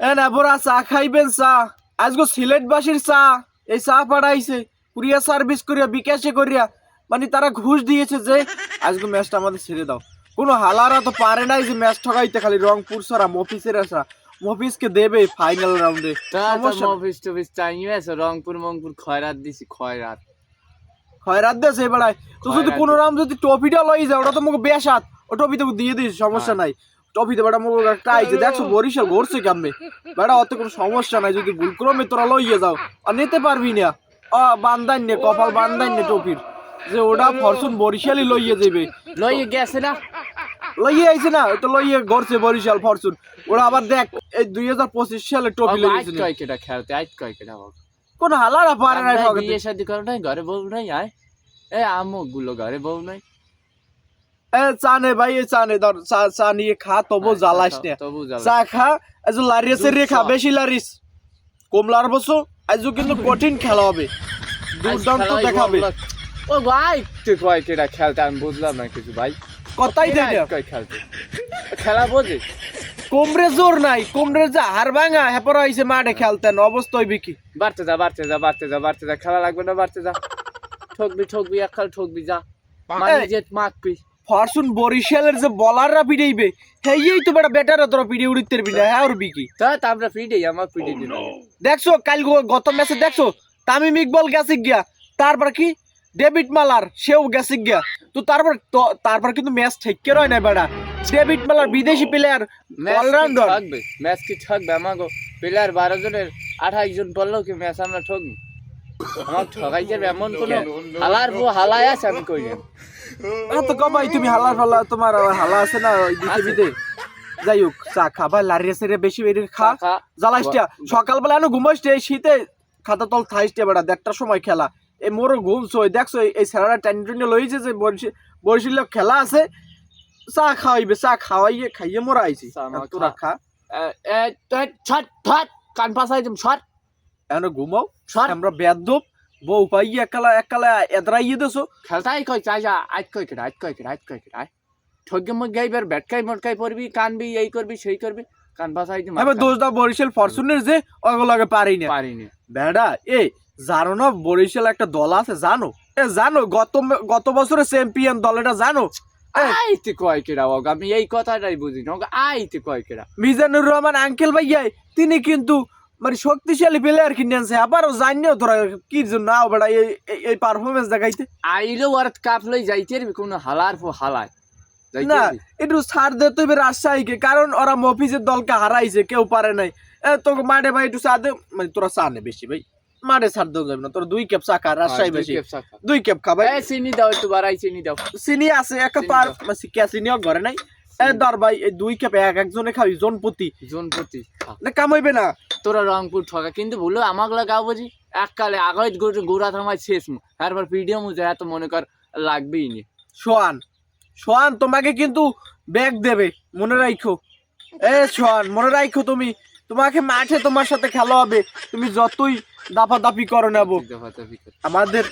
এ না বড়া চা খাইবেন চা। আজকে সিলেটবাসীর চা। এই চা পাঠাইছে কুরিয়া সার্ভিস করিয়া বিকাশে করিয়া। মানে তারা ঘুষ দিয়েছে যে আজকে ম্যাচটা আমাদের ছেড়ে দাও। কোনো হালারা তো পারে নাই যে ম্যাচ ঠকাইতে খালি রংপুর সারা মফিসের আসা মফিসকে দেবে ফাইনাল রাউন্ডে। অফিস টফিস টাইম আছে রংপুর মংপুর খয়রাত দিছি খয়রাত। খয়রাত দেশে বেড়ায় তো যদি কোনো রাম যদি টপিটা লই যায় ওটা তো মুখে বেসাত ও টপি তো দিয়ে দিস সমস্যা নাই। টপিতে বেটা মুখ একটা আইছে দেখছ বরিশাল ঘুরছে কেমনে? বেটা অত কোনো সমস্যা নাই যদি ভুল ক্রমে তোরা লইয়ে যাও। আর নিতে পারবি না। আ বান্দাই নে কপাল বান্দাই নে টপির। যে ওটা ফরচুন বরিশালই লইয়ে যাবে লই গেছে না? লইয়ে আইছে না তো লইয়ে ঘরছে বরিশাল ফরচুন ওরা আবার দেখ এই দুই হাজার পঁচিশ সালে টপি লইয়েছে কয় কেটা খেলতে আইত কয় কেটা বাবা কোন হালারা পারে না বিয়ে শাদি করো নাই ঘরে বউ নাই আয়। এ আমুকগুলো ঘরে বউ নাই। এ চা ভাই এ চা নে ধর চা নিয়ে খা তবু জ্বালাস না। তবু চা খা আজ লারিয়াসের রে খা বেশি লারিস কমলার বসো আজ কিন্তু কঠিন খেলা হবে। দুর্দান্ত দেখাবে। ও ভাই তুই কয় কেটা খেলতে আমি বুঝলাম না কিছু ভাই। কথাই কয় খেলতে? খেলা বোঝে? কোমরে জোর নাই কোমরে যা হার ভাঙা হেপর আইছে মাঠে খেলতেন অবস্থা হইবে কি? বাড়তে যা বাড়তে যা বাড়তে যা বাড়তে যা খেলা লাগবে না বাড়তে যা। ঠকবি ঠকবি এক খাল ঠকবি যা। মানে। যে মাখবি। ফরচুন বরিশালের যে বলাররা পিড়াইবে হেই তো বেটা বেটার তোরা পিড়ে উড়িতে পারবি না হ্যাঁ উড়বি কি তা তা আমরা ফিডে আমার ফিডে দিন দেখছ কাল গত ম্যাচে দেখছ তামিম ইকবল গেছে গিয়া তারপর কি? ডেভিড মালার সেও গেছে গিয়া। তো তারপর তারপর কিন্তু ম্যাচ ঠিক রয় না বেটা। ডেভিড মালার বিদেশি প্লেয়ার অলরাউন্ডার থাকবে? ম্যাচ কি থাকবে? আমাগো প্লেয়ার বারো জনের আঠাইশ জন বললেও কি ম্যাচ আমরা ঠকবি আমার ঠকাই যাবে এমন কোন হালার বউ হালাই আছে আমি কই না তো কমাই তুমি হালা ফালা তোমার হালা আছে না দিতে যাই হোক চা খাবা লারিয়া সেরে বেশি বেশি খা। খা। জ্বালাইসটা সকালবেলা এনে ঘুমাইছে এই শীতে খাতা তল থাইসটা বেড়া দেড়টার সময় খেলা। এই মোরও ঘুমছো ওই দেখছ এই- স্যারারা টাইন টেনে লইছে যে বরিশাল খেলা আছে চা খাওয়াইবে চা খাওয়াইয়ে খাইয়ে মোরা আইছি। তোরা খা। ছট ছট কান পাসাই দিম ছট এখন ঘুমাও। আমরা বেদব বউ পাইয়ে একালা একালা এদরাইয়ে দেছো? খেলতাই কই চাই যা আজ কই কেডা আজ কই কেডা আজ কই কেডা ঠগে মগ গাইবার ব্যাটকাই মটকাই পড়বি কানবি এই করবি সেই করবি কান পাসাই দিম এবার দোষ দা বরিশাল ফরচুনের যে ওগুলোকে পারি না। পারিনি। বেড়া এ জানো না বরিশাল একটা দল আছে জানো? এ জানো গত গত বছরের চ্যাম্পিয়ন দল এটা জানো আইতে কয় কেডা ওগ আমি এই কথাটাই বুঝি না আইতে কয় কেডা। মিজানুর রহমান আঙ্কেল ভাইয়াই তিনি কিন্তু মানে শক্তিশালী প্লেয়ার কিনে আনছে আবারও জানিও তোরা কি জন্য? আও বেড়া এই এই- পারফরমেন্স দেখাইতে। আইলেও আর কাপ লই যাইতে কোন হালার ফো হালায়। না রে। একটু ছাড় দে তুই রাজশাহীকে কারণ ওরা মফিজের দলকে হারাইছে কেউ পারে নাই। এ তোকে মাঠে ভাই একটু চা দে মানে তোরা চা নে বেশি ভাই। মাঠে ছাড় দেওয়া যাবে না তোরা দুই ক্যাপ চা খা রাজশাহী আর দুই বেশি। দুই ক্যাপ খা ভাই। এ চিনি দাও একটু বাড়াই চিনি দাও। চিনি আছে একটা পার। মানে কে চিনিও ঘরে নাই। এ দর ভাই এই দুই ক্যাপ এক একজনে খাবি জনপতি খা। না কামাইবে না। তোরা রংপুর ঠকা। কিন্তু ভুলো আমাক লাগাও বুঝি? এককালে আগাই গোড়া থামাই শেষ তারপর ভিডিও মু যায় তো মনে কর লাগবেই নি। সোয়ান সোয়ান তোমাকে কিন্তু ব্যাগ দেবে মনে রাখো এ সোয়ান মনে রাখো তুমি। তোমাকে মাঠে তোমার সাথে খেলা হবে। তুমি যতই দাপাদাপি করো নেব আমাদের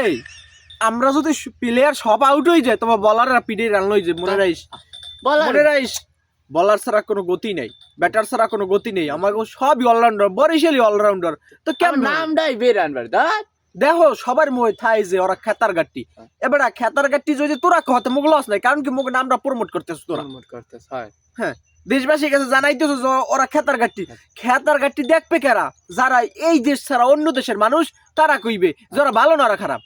এই আমরা যদি প্লেয়ার সব আউট হয়ে যায় তোমার বলাররা পিঠে রান হয়ে যায় মনে রাখিস? মনে রাখিস? বলার ছাড়া কোনো গতি নেই। ব্যাটার ছাড়া কোনো গতি নেই। আমাকে সবই অলরাউন্ডার বরিশালি অলরাউন্ডার তো কেমন? নামটাই বের আনবার দা দেখো সবার মনে থাই যে ওরা খেতার গাট্টি এবার খেতার গাট্টি যদি তোরা কহতে মুখ লস নাই কারণ কি মুখ নামটা প্রমোট করতেছ তোরা। প্রমোট করতে হয়। দেশবাসীর কাছে জানাইতেছো যে ওরা খেতার গাট্টি খেতার গাট্টি দেখবে কারা? যারা এই দেশ ছাড়া অন্য দেশের মানুষ তারা কইবে যারা ভালো না ওরা খারাপ।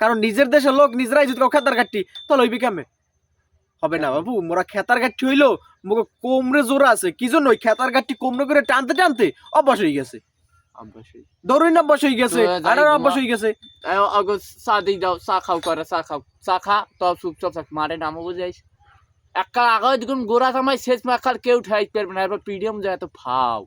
কারণ নিজের দেশের লোক নিজেরাই যদি কেউ খেতার গাট্টি তাহলে হইবে কেমনে? হবে না বাবু মোরা খেতার গাট্টি হইল মুখ কোমরে জোরা আছে কি জন্য ওই খেতার গাট্টি কোমরে করে টানতে টানতে অভ্যাস হয়ে গেছে। দরুন অভ্যাস হয়ে গেছে আর অভ্যাস হয়ে গেছে। আগো চা দিই দাও চা খাও করে চা খাও। চা খা তো চুপ চুপ থাক মারে নামও বুঝাইস একাল আগাই দেখুন গোড়া থামাই শেষ মা একাল কেউ ঠাইতে পারবে না এবার পিডিএম যায় তো ফাও।